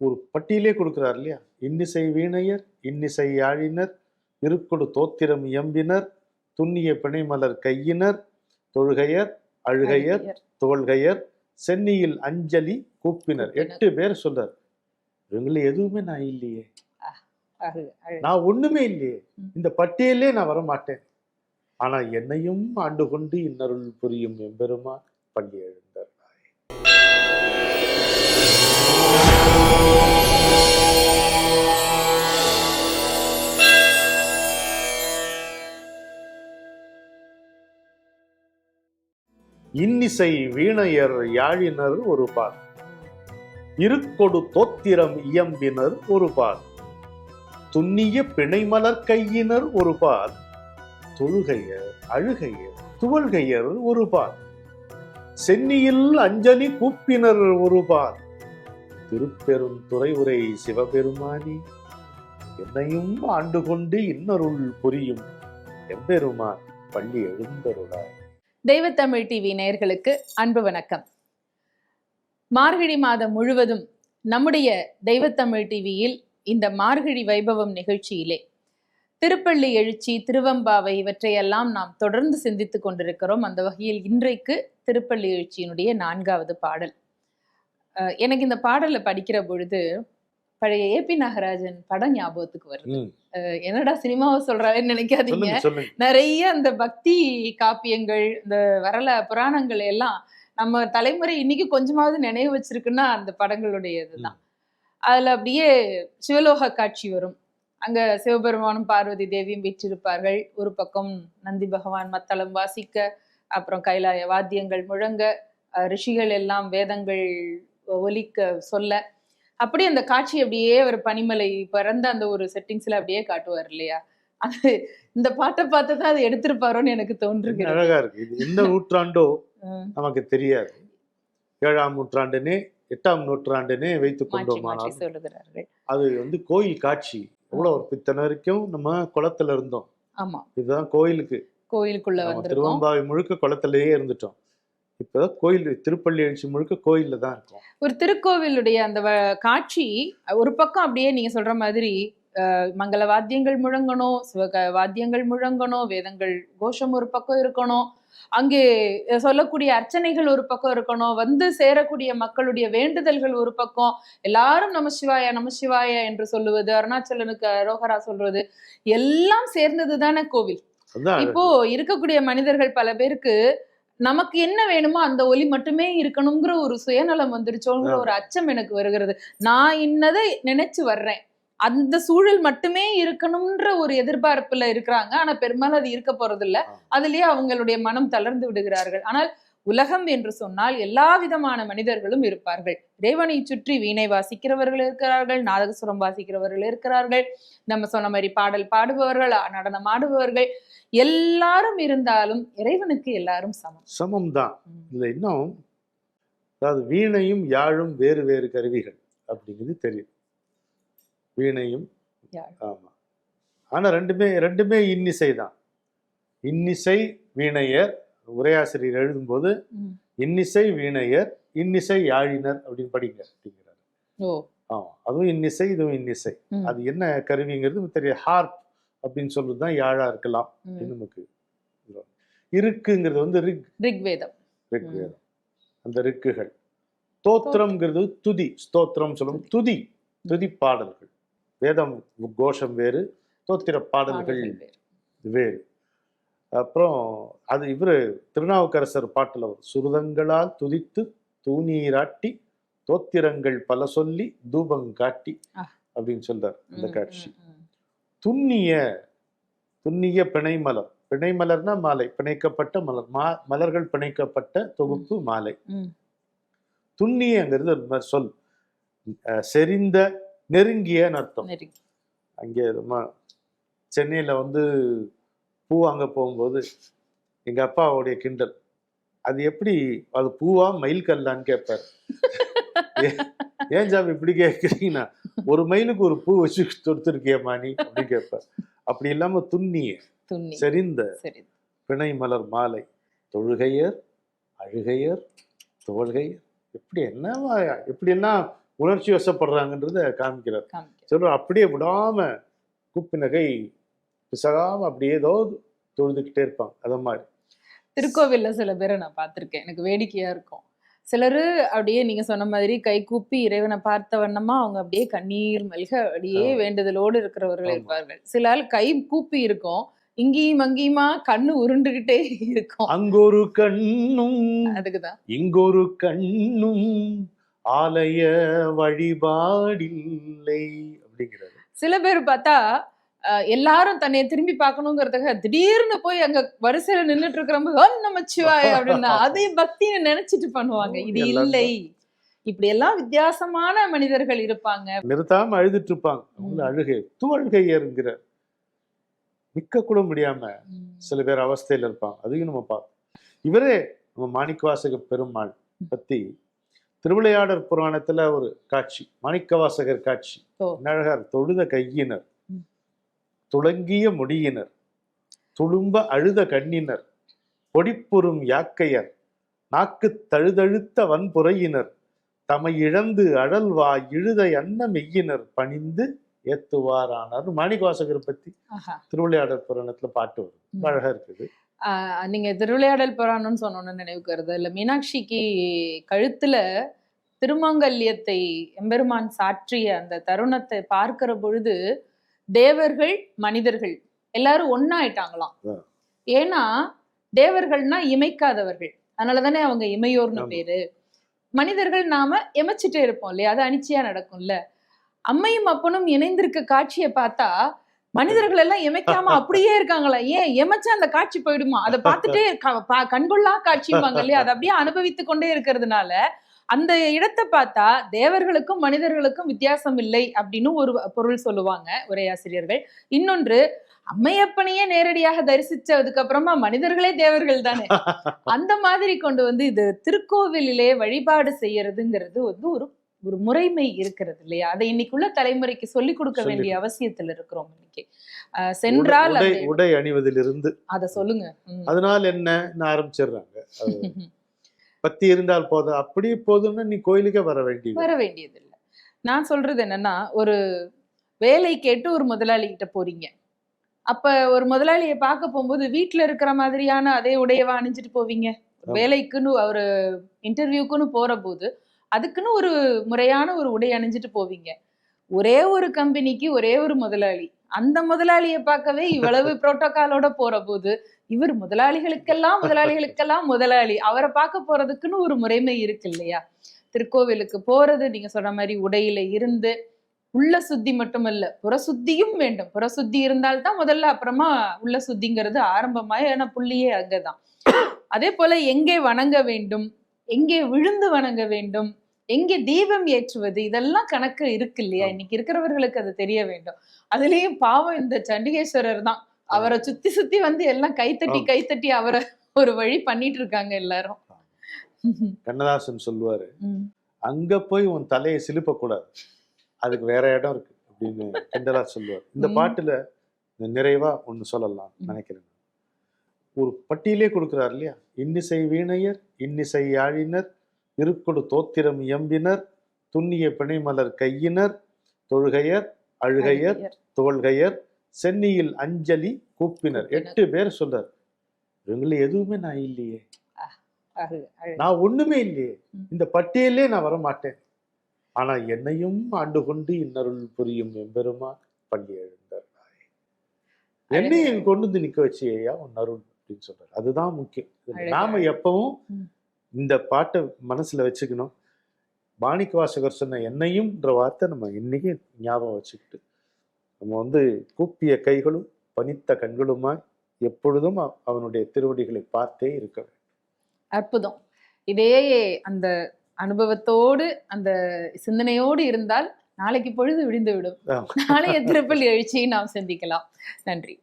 ஒரு பட்டியலே கொடுக்கிறார் இல்லையா? இன்னிசை வீணையர் இன்னிசை யாழினர் இருக்கொடு தோத்திரம் இயம்பினர் துண்ணிய பிணைமலர் கையினர் தொழுகையர் அழுகையர் தோள்கையர் சென்னியில் அஞ்சலி கூப்பினர். எட்டு பேர் சொல்றார். இவங்கள எதுவுமே நான் இல்லையே. நான் ஒண்ணுமே இல்லையே. இந்த பட்டியலே நான் வர மாட்டேன் ஆனா என்னையும் ஆண்டு கொண்டு இன்னருள் புரியும் எம்பெருமா பள்ளி எழுந்தார். இன்னிசை வீணையர் யாழினர் ஒரு பார். இருக்கொடு தோத்திரம் இயம்பினர் ஒரு பார். துண்ணிய பிணைமலர் கையினர் ஒரு பார். தொழுகையர் அழுகையர் துவள்கையர் ஒரு பார். சென்னியில் அஞ்சலி கூப்பினர் ஒரு பார். திருப்பெரும் துறை உரை சிவபெருமானி என்னையும் ஆண்டு கொண்டு இன்னொருள் புரியும் எம்பெருமான் பள்ளி எழுந்தருளாய் தெய்வத்தமிழ் டிவி நேயர்களுக்கு அன்பு வணக்கம். மார்கழி மாதம் முழுவதும் நம்முடைய தெய்வத்தமிழ் டிவியில் இந்த மார்கழி வைபவம் நிகழ்ச்சியிலே திருப்பள்ளி எழுச்சி திருவம்பாவை இவற்றையெல்லாம் நாம் தொடர்ந்து சிந்தித்துக் கொண்டிருக்கிறோம். அந்த வகையில் இன்றைக்கு திருப்பள்ளி எழுச்சியினுடைய நான்காவது பாடல். எனக்கு இந்த பாடலை படிக்கிற பொழுது பழைய ஏபி நாகராஜன் படம் ஞாபகத்துக்கு வருது. என்னடா சினிமாவை சொல்றாருன்னு நினைக்காதீங்க. நிறைய அந்த பக்தி காப்பியங்கள் இந்த வரல புராணங்கள் எல்லாம் நம்ம தலைமுறை இன்னைக்கு கொஞ்சமாவது நினைவு வச்சிருக்குன்னா அந்த படங்களுடைய இதுதான் அதுல அப்படியே சிவலோக காட்சி வரும். அங்க சிவபெருமானும் பார்வதி தேவியும் வீற்றிருப்பார்கள். ஒரு பக்கம் நந்தி பகவான் மத்தளம் வாசிக்க அப்புறம் கைலாய வாத்தியங்கள் முழங்க ரிஷிகள் எல்லாம் வேதங்கள் ஒலிக்க சொல்ல. அப்படியே அந்த காட்சி அப்படியே ஒரு பனிமலை பிறந்த அந்த ஒரு செட்டிங்ஸ்ல அப்படியே காட்டுவார் இல்லையா? அது இந்த பாட்டை பார்த்து தான் அதை எடுத்திருப்பாரோன்னு எனக்கு தோன்றுகிறது. அழகா இருக்கு. இது எந்த நூற்றாண்டோ நமக்கு தெரியாது. ஏழாம் நூற்றாண்டுனே எட்டாம் நூற்றாண்டுனே வைத்துக் கொண்டோமானால் அது வந்து கோயில் காட்சி. எவ்வளவு ஒரு பித்தனை வரைக்கும் நம்ம குளத்துல இருந்தோம். ஆமா. இதுதான் கோயிலுக்கு. கோயிலுக்குள்ள திருவம்பாவை முழுக்க குளத்திலேயே இருந்துட்டோம். இப்போ கோயில் திருப்பள்ளி எழுச்சி முழுக்க கோயில்ல தான் இருக்கும். ஒரு திருக்கோவிலுடைய அந்த காட்சி ஒரு பக்கம் அப்படியே நீங்க சொல்ற மாதிரி மங்கள வாத்தியங்கள் முழங்கணும் சிவக வாத்தியங்கள் முழங்கணும் வேதங்கள் கோஷம் ஒரு பக்கம் இருக்கணும் அங்கே சொல்லக்கூடிய அர்ச்சனைகள் ஒரு பக்கம் இருக்கணும் வந்து சேரக்கூடிய மக்களுடைய வேண்டுதல்கள் ஒரு பக்கம் எல்லாரும் நம சிவாய நம சிவாய என்று சொல்லுவது அருணாச்சலனுக்கு அரோகரா சொல்றது எல்லாம் சேர்ந்தது தானே கோவில் இப்போ இருக்கக்கூடிய மனிதர்கள் பல பேருக்கு நமக்கு என்ன வேணுமோ அந்த ஒலி மட்டுமே இருக்கணுங்கிற ஒரு சுயநலம் வந்துருச்சோங்கிற ஒரு அச்சம் எனக்கு வருகிறது. நான் இன்னதை நினைச்சு வர்றேன். அந்த சூழல் மட்டுமே இருக்கணும்ன்ற ஒரு எதிர்பார்ப்புல இருக்கிறாங்க. ஆனா பெரும்பாலும் அது இருக்க போறது இல்ல. அதுலயே அவங்களுடைய மனம் தளர்ந்து விடுகிறார்கள். ஆனால் உலகம் என்று சொன்னால் எல்லா விதமான மனிதர்களும் இருப்பார்கள். இறைவனை சுற்றி வீணை வாசிக்கிறவர்கள் இருக்கிறார்கள் நாதகசுரம் வாசிக்கிறவர்கள் இருக்கிறார்கள் நம்ம சொன்ன மாதிரி பாடல் பாடுபவர்கள் நடனம் ஆடுபவர்கள் எல்லாரும் இருந்தாலும் இறைவனுக்கு எல்லாரும் சமம். சமம் தான். இதுல இன்னும் அதாவது வீணையும் யாழும் வேறு வேறு கருவிகள் அப்படிங்கிறது தெரியும். வீணையும். ஆமா. ஆனா ரெண்டுமே ரெண்டுமே இன்னிசை தான் இன்னிசை வீணையர் உரையாசிரியர் எழுதும்போது. இன்னிசை வீணையர் இன்னிசை யாழினர் அப்படின்னு படிங்க அப்படிங்கிறாரு. ஓ. ஆமா அதுவும் இன்னிசை இதுவும் இன்னிசை. அது என்ன கருவிங்கிறது தெரியும் ஹார்ப் அப்படின்னு சொல்றது தான் யாழா இருக்கலாம். இது நமக்கு. இருக்குங்கிறது வந்து ரிக். ரிக்வேதம். ரிக் ம். வேதம். அந்த ரிக்குகள். தோத்திரம்ங்கிறது துதி ஸ்தோத்திரம் சொல்லும் துதி. துதி. பாடல்கள். வேதம் கோஷம் வேறு தோத்திர பாடல்கள் பாடல்கள் வேறு. அப்புறம் அது இவரு திருநாவுக்கரசர் பாட்டுல சுருதங்களால் துதித்து தூணீராட்டி தோத்திரங்கள் பல சொல்லி தூபம் காட்டி. அப்படின்னு சொல்றார் அந்த காட்சி. துண்ணிய துண்ணிய பிணைமலர் பிணைமலர்னா மாலை பிணைக்கப்பட்ட மலர் மா மலர்கள் பிணைக்கப்பட்ட தொகுப்பு மாலை. துண்ணியங்கிறது ஒரு சொல் செறிந்த நெருங்கியன்னு அர்த்தம். அங்கே சென்னையில வந்து பூ வாங்க போகும்போது எங்க அப்பாவுடைய கிண்டல். அது எப்படி? அது பூவா மயில் கல்லான்னு கேட்பாரு. ஏன் ஜாம் இப்படி கேட்குறீங்கன்னா ஒரு மயிலுக்கு ஒரு பூ வச்சு தொடுத்துருக்கியம்மா நீ அப்படின்னு கேட்பார். அப்படி இல்லாம துண்ணிய துண்ணி செறிந்த பிணை மலர் மாலை. தொழுகையர் அழுகையர் தோள்கையர். எப்படி என்னவா எப்படியெல்லாம் உணர்ச்சி வசப்படுறாங்கன்றத காமிக்கிறார். காமிக்க சொல்ற அப்படியே விடாம குப்பினகை பிசகாம அப்படியே ஏதோ தொழுதுகிட்டே இருப்பாங்க. அத மாதிரி. திருக்கோவில்ல சில பேரை நான் பார்த்திருக்கேன். எனக்கு வேடிக்கையா இருக்கும். சிலரு அப்படியே நீங்க சொன்ன மாதிரி கை கூப்பி இறைவனை பார்த்த வண்ணமா அவங்க அப்படியே கண்ணீர் மல்க அப்படியே. வேண்டுதலோடு இருக்கிறவர்கள். இருப்பார்கள். சில ஆள் கை கூப்பி இருக்கும். இங்கேயும் அங்கேயுமா கண்ணு உருண்டுகிட்டே இருக்கும். அங்கொரு கண்ணும் அதுக்குதான். இங்கொரு கண்ணும் ஆலய வழிபாடில்லை அப்படிங்கிறாரு. சில பேர் பார்த்தா எல்லாரும் தன்னை திரும்பி பார்க்கணுங்கிறதுக்காக திடீர்னு போய் அங்க வரிசையில நின்னுட்டு இருக்கிறப்ப ஓம் நமச்சிவாய அப்படின்னா அதை பக்தின்னு நினைச்சிட்டு பண்ணுவாங்க. இது இல்லை. இப்படி எல்லாம் வித்தியாசமான மனிதர்கள் இருப்பாங்க. நிறுத்தாம அழுதுட்டு இருப்பாங்க. அழுகை துவழ்கை ஏறுங்கிற நிக்க கூட முடியாம சில பேர் அவஸ்தையில இருப்பாங்க. அதையும் நம்ம பார்ப்போம். இவரே நம்ம மாணிக்கவாசக பெருமாள் பத்தி திருவிளையாடற் புராணத்துல ஒரு காட்சி மாணிக்கவாசகர் காட்சி. ஓ. நழகர் தொழுத கையினர். துளங்கிய முடியினர். துளும்ப அழுத கண்ணினர். பொடிப்புறும் யாக்கையர். நாக்கு தழுதழுத்த வன்புறையினர். தமை இழந்து அழல்வா இழுத அன்ன மெய்யினர் பணிந்து ஏத்துவாரானார் மாணிக்கவாசகர் பத்தி ஆஹா. திருவிளையாடற் புராணத்துல பாட்டு வரும் அழகா இருக்குது. நீங்க திருவிளையாடல் புராணம்னு சொன்னோன்னு நினைவுக்கு வருது. இல்ல மீனாட்சிக்கு கழுத்துல திருமங்கல்யத்தை எம்பெருமான் சாற்றிய அந்த தருணத்தை பார்க்கிற பொழுது தேவர்கள் மனிதர்கள். எல்லாரும் ஒன்னாயிட்டாங்களாம். ஏன்னா தேவர்கள்னா இமைக்காதவர்கள். அதனால தானே அவங்க இமையோர்னு. பேரு. மனிதர்கள் நாம எமைச்சிட்டே இருப்போம் இல்லையா? அது அனிச்சையா நடக்கும்ல. அம்மையும் அப்பனும் இணைந்திருக்க காட்சியை பார்த்தா மனிதர்கள் எல்லாம் எமைக்காம அப்படியே இருக்காங்களா? ஏன்? எமைச்சா அந்த காட்சி போயிடுமா? அதை பார்த்துட்டே கண்கொள்ளா காட்சிம்பாங்க இல்லையா? அதை அப்படியே அனுபவித்து கொண்டே இருக்கிறதுனால அந்த இடத்தை பார்த்தா தேவர்களுக்கும் மனிதர்களுக்கும் வித்தியாசம் இல்லை அப்படின்னு ஒரு பொருள் சொல்லுவாங்க உரையாசிரியர்கள். இன்னொன்று அம்மையப்பனையே நேரடியாக தரிசிச்சதுக்கு அப்புறமா மனிதர்களே தேவர்கள் தானே? அந்த மாதிரி கொண்டு வந்து இது திருக்கோவிலிலே வழிபாடு செய்யறதுங்கிறது வந்து ஒரு ஒரு முறைமை இருக்கிறது இல்லையா? அதை இன்னைக்குள்ள தலைமுறைக்கு சொல்லிக் கொடுக்க வேண்டிய அவசியத்துல இருக்கிறோம் இன்னைக்கு. சென்றால் உடை அணிவதிலிருந்து. அத சொல்லுங்க. அதனால் என்ன? ஆரம்பிச்சிடுறாங்க பத்தி இருந்தால் போதும். அப்படி போதும்னா நீ கோயிலுக்கே வர வேண்டியது வர வேண்டியது இல்ல. நான் சொல்றது என்னன்னா ஒரு வேலை கேட்டு ஒரு முதலாளி கிட்ட போறீங்க. அப்ப ஒரு முதலாளியை பார்க்க போகும்போது வீட்ல இருக்கிற மாதிரியான அதே உடையவா அணிஞ்சிட்டு போவீங்க. வேலைக்குன்னு ஒரு இன்டர்வியூக்குன்னு போற போது அதுக்குன்னு ஒரு முறையான ஒரு உடை அணிஞ்சிட்டு போவீங்க. ஒரே ஒரு கம்பெனிக்கு ஒரே ஒரு முதலாளி. அந்த முதலாளியை பார்க்கவே இவ்வளவு புரோட்டோகாலோட போற போது இவர் முதலாளிகளுக்கெல்லாம் முதலாளிகளுக்கெல்லாம் முதலாளி. அவரை பார்க்க போறதுக்குன்னு ஒரு முறைமை இருக்கு இல்லையா? திருக்கோவிலுக்கு போறது நீங்க சொன்ன மாதிரி உடையில இருந்து உள்ள சுத்தி மட்டுமல்ல புற சுத்தியும் வேண்டும். புற சுத்தி இருந்தால்தான் முதல்ல அப்புறமா உள்ள சுத்திங்கிறது ஆரம்பமான புள்ளியே அங்கதான். அதே போல எங்கே வணங்க வேண்டும் எங்கே விழுந்து வணங்க வேண்டும் எங்கே தீபம் ஏற்றுவது? இதெல்லாம் கணக்கு இருக்கு இல்லையா. இன்னைக்கு இருக்கிறவர்களுக்கு அது தெரிய வேண்டும். அதுலயும் பாவம் இந்த சண்டிகேஸ்வரர் தான். அவரை சுத்தி சுத்தி வந்து எல்லாம் கைத்தட்டி. கைத்தட்டி அவரை ஒரு வழி பண்ணிட்டு இருக்காங்க எல்லாரும். கண்ணதாசன் சொல்லுவாரு. அங்க போய் உன் தலையை சிலுப்ப கூடாது அதுக்கு வேற இடம் இருக்கு அப்படின்னு கிண்டலா சொல்லுவார். இந்த. பாட்டுல நிறைவா ஒண்ணு சொல்லலாம். நினைக்கிறேன் ஒரு பட்டியலே கொடுக்கிறார் இல்லையா? இன்னிசை வீணையர் இன்னிசை யாழினர் இருக்கொடு தோத்திரம் இயம்பினர் துண்ணிய பிணைமலர் கையினர் தொழுகையர் அழுகையர் தோள்கையர் சென்னியில் அஞ்சலி கூப்பினர். எட்டு பேர் சொல்றார் இவங்கள எதுவுமே நான் இல்லையே. நான் ஒண்ணுமே இல்லையே. இந்த பட்டியலே நான் வர மாட்டேன் ஆனா என்னையும் ஆண்டு கொண்டு இன்னருள் புரியும் எம்பெருமா பள்ளி எழுந்தார் என்னையும் கொண்டு வந்து நிக்க வச்சியா உன் அருள் அப்படின்னு சொல்றாரு அதுதான் முக்கியம் நாம. எப்பவும். இந்த பாட்டை மனசுல வச்சுக்கணும். மாணிக்க வாசகர் சொன்ன என்னையும்ன்ற வார்த்தை நம்ம இன்னைக்கு ஞாபகம் வச்சுக்கிட்டு நம்ம வந்து கூப்பிய கைகளும் பனித்த கண்களுமாய் எப்பொழுதும் அவ- அவனுடைய திருவடிகளை பார்த்தே இருக்க வேண்டும். அற்புதம். இதே அந்த அனுபவத்தோடு அந்த சிந்தனையோடு இருந்தால் நாளைக்கு பொழுது விடிந்து விடும். நாளைய திருப்பல் எழுச்சியை நாம் சிந்திக்கலாம். நன்றி.